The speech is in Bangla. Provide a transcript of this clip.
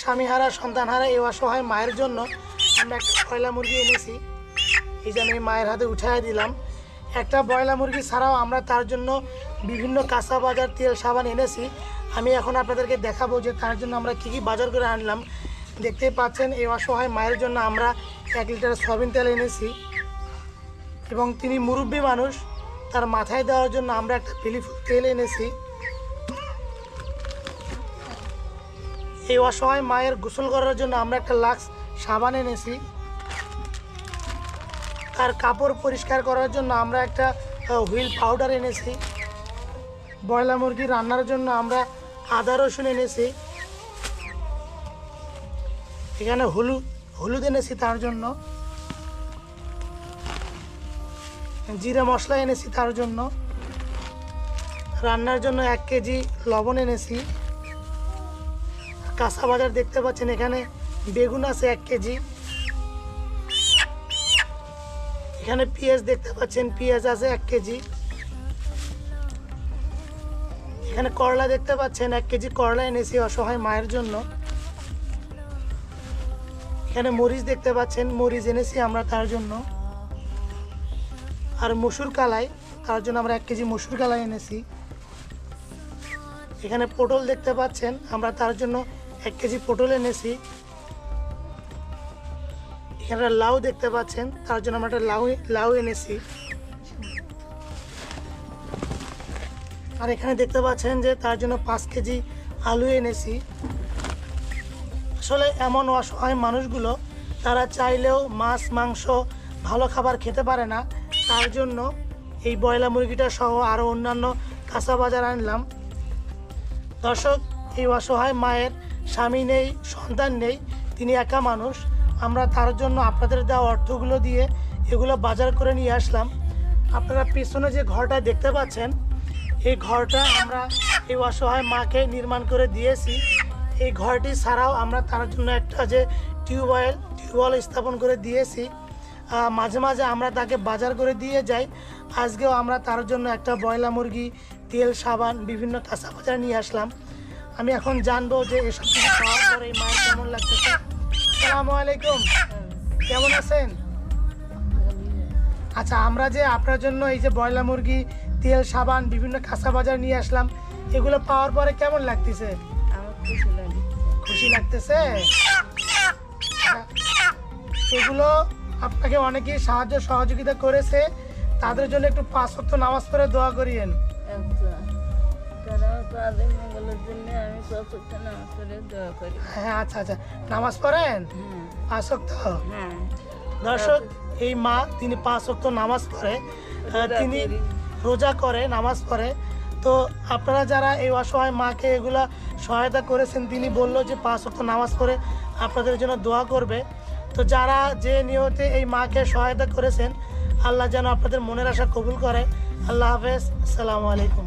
স্বামীহারা, সন্তানহারা এই অসহায় মায়ের জন্য আমরা একটা ব্রয়লা মুরগি এনেছি। এই যে আমি মায়ের হাতে উঠাই দিলাম। একটা ব্রয়লা মুরগি ছাড়াও আমরা তার জন্য বিভিন্ন কাঁচা বাজার তেল সাবান এনেছি। আমি এখন আপনাদেরকে দেখাবো যে তার জন্য আমরা কী কী বাজার করে আনলাম। দেখতেই পাচ্ছেন, এই অসহায় মায়ের জন্য আমরা এক লিটার সয়াবিন তেল এনেছি। এবং তিনি মুরব্বী মানুষ, তার মাথায় দেওয়ার জন্য আমরা একটা ফিলিফুল তেল এনেছি। এই অসহায় মায়ের গোসল করার জন্য আমরা একটা লাক্স সাবান এনেছি। তার কাপড় পরিষ্কার করার জন্য আমরা একটা হুইল পাউডার এনেছি। ব্রয়লার মুরগি রান্নার জন্য আমরা আদা রসুন এনেছি। এখানে হলুদ হলুদ এনেছি তার জন্য। জিরা মশলা এনেছি তার জন্য। রান্নার জন্য এক কেজি লবণ এনেছি। কাঁচা বাজার দেখতে পাচ্ছেন এখানে। বেগুন আছে এক কেজি। এখানে পেঁয়াজ দেখতে পাচ্ছেন, পেঁয়াজ আছে এক কেজি। এখানে করলা দেখতে পাচ্ছেন, এক কেজি করলা এনেছি অসহায় মায়ের জন্য। এখানে মরিচ দেখতে পাচ্ছেন, মরিচ এনেছি আমরা তার জন্য। আর মসুর কালাই, তার জন্য আমরা এক কেজি মসুর কালাই এনেছি। এখানে পটল দেখতে পাচ্ছেন, আমরা তার জন্য এক কেজি পটল এনেছি। এখানে লাউ দেখতে পাচ্ছেন, তার জন্য আমরা একটা লাউ লাউ এনেছি। আর এখানে দেখতে পাচ্ছেন যে তার জন্য পাঁচ কেজি আলু এনেছি। আসলে এমন অসহায় মানুষগুলো, তারা চাইলেও মাছ, মাংস, ভালো খাবার খেতে পারে না। তার জন্য এই ব্রয়লার মুরগিটা সহ আরও অন্যান্য কাঁচা বাজার আনলাম। দর্শক, এই অসহায় মায়ের স্বামী নেই, সন্তান নেই, তিনি একা মানুষ। আমরা তার জন্য আপনাদের দেওয়া অর্থগুলো দিয়ে এগুলো বাজার করে নিয়ে আসলাম। আপনারা পেছনে যে ঘরটা দেখতে পাচ্ছেন, এই ঘরটা আমরা এই অসহায় মাকে নির্মাণ করে দিয়েছি। এই ঘরটি ছাড়াও আমরা তার জন্য একটা যে টিউবওয়েল টিউবওয়েল স্থাপন করে দিয়েছি। মাঝে মাঝে আমরা তাকে বাজার করে দিয়ে যাই। আজকেও আমরা তার জন্য একটা ব্রয়লা মুরগি, তেল, সাবান, বিভিন্ন কাঁচা বাজার নিয়ে আসলাম। আমি এখন জানব যে এসব কিছু খাওয়ার পরে এই মায়ের কেমন লাগতেছে। আসসালামু আলাইকুম। কেমন আছেন? আচ্ছা আমরা যে আপনার জন্য এই যে ব্রয়লার মুরগি তেল সাবান বিভিন্ন কাঁচা বাজার নিয়ে আসলাম এগুলো পাওয়ার পরে কেমন লাগতেছে? খুশি লাগতেছে? এগুলো আপনাকে অনেকেই সাহায্য সহযোগিতা করেছে। তাদের জন্য একটু পাঁচ নামাজ পড়ে দোয়া করিয়েন। আচ্ছা। তাদের মঙ্গলের জন্য আমি কতক্ষণ নামাজ পড়ে দোয়া করি। হ্যাঁ আচ্ছা আচ্ছা। নামাজ পড়েন? হ্যাঁ হ্যাঁ। দর্শক এই মা তিনি পাঁচ ওয়াক্ত নামাজ পড়ে তিনি রোজা করে নামাজ পড়ে। তো আপনারা যারা এই অসহায় মাকে এগুলা সহায়তা করেছেন তিনি বলল যে পাঁচ ওয়াক্ত নামাজ পড়ে আপনাদের জন্য দোয়া করবে। তো যারা যে নিয়তে এই মাকে সহায়তা করেছেন আল্লাহ যেন আপনাদের মনের আশা কবুল করে। আল্লাহ হাফেজ। আসসালামু আলাইকুম।